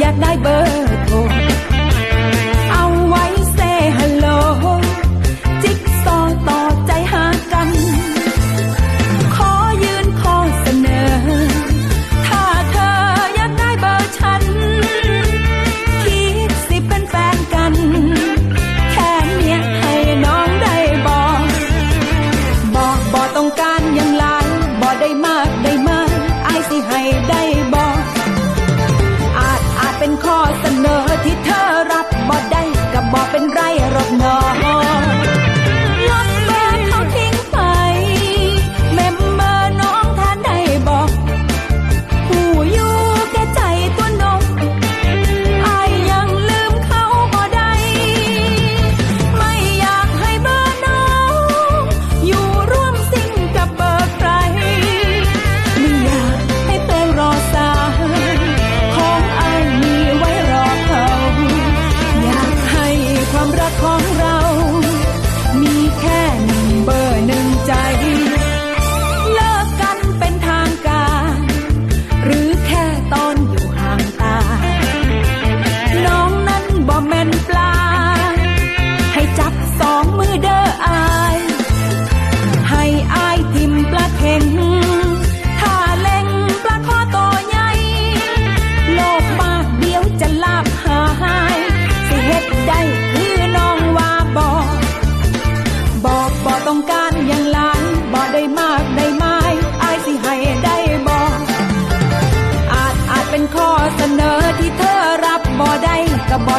อยากได้เบอร์โทรเอาไว้เซฮัลโหลจิ๊กซอต่อใจหากัน ขอยืนขอเสนอ ถ้าเธออยากได้เบอร์ฉัน คิดสิเป็นแฟนกัน แค่เนี้ยให้น้องได้บอก บอกบอกต้องการอย่างไรบอกได้มากได้มากไอสิให้ได้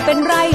เป็นไร